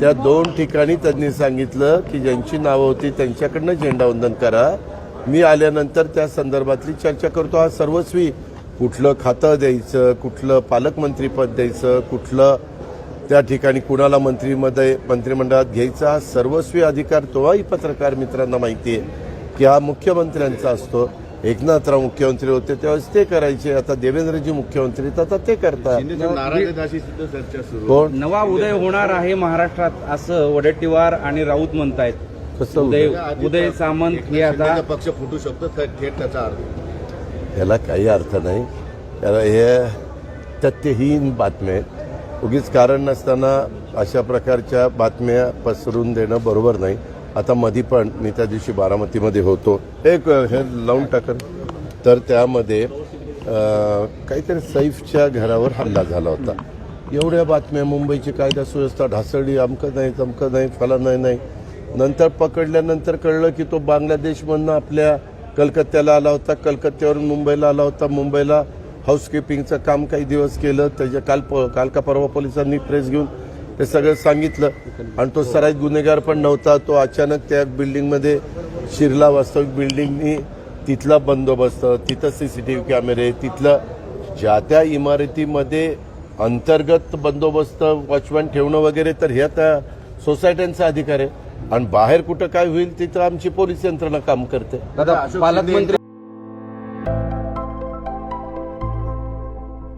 त्या दोन ठिकाणी त्यांनी सांगितलं की ज्यांची नावं होती त्यांच्याकडनं झेंडावंदन करा. मी आल्यानंतर त्या संदर्भातली चर्चा करतो. हा सर्वस्वी कुठलं खातं द्यायचं कुठलं पालकमंत्रीपद द्यायचं कुठलं त्या ठिकाणी कुणाला मंत्रीमध्ये मंत्रिमंडळात घ्यायचा हा सर्वस्वी अधिकार तोही पत्रकार मित्रांना माहिती आहे की हा मुख्यमंत्र्यांचा असतो. एकनाथराव मुख्यमंत्री होते त्यावेळेस ते करायचे. आता देवेंद्रजी मुख्यमंत्री आहेत, आता ते करतात. कोण? नवा उदय होणार आहे महाराष्ट्रात असं वडेट्टीवार आणि राऊत म्हणतायत. कसं उदय उदय? उदय सामंत हे आता पक्ष फुटू शकतो थ- थेट त्याचा अर्थ. याला काही अर्थ नाही. याला हे तथ्यहीन बातम्या आहेत. उगीच कारण नसताना अशा प्रकारच्या बातम्या पसरून देणं बरोबर नाही. आता मधी पण मी त्या दिवशी बारामतीमध्ये होतो. एक हे लावून टाकन. तर त्यामध्ये काहीतरी सैफच्या घरावर हल्ला झाला होता. एवढ्या बातम्या मुंबईची कायदा सुव्यवस्था ढासळली अमकं नाही तमकं नाही फला नाही. नाही नंतर पकडल्यानंतर कळलं की तो बांगलादेशमधनं आपल्या कलकत्त्याला आला होता. कलकत्त्यावरून मुंबईला आला होता. मुंबईला हाऊसकीपिंगचं काम काही दिवस केलं. त्याच्या काल प- काल का परवा पोलिसांनी प्रेस घेऊन ते सगळं सांगितलं. आणि तो सराईत गुन्हेगार पण नव्हता. तो अचानक त्या बिल्डिंगमध्ये शिरला. वास्तविक बिल्डिंगनी तिथला बंदोबस्त तिथं सीसीटीव्ही कॅमेरे तिथलं ज्या त्या इमारतीमध्ये अंतर्गत बंदोबस्त वॉचमॅन ठेवणं वगैरे तर ह्या त्या सोसायट्यांचा अधिकार आहे. आणि बाहेर कुठं काय होईल तिथं आमची पोलीस यंत्रणा काम करते. पालकमंत्री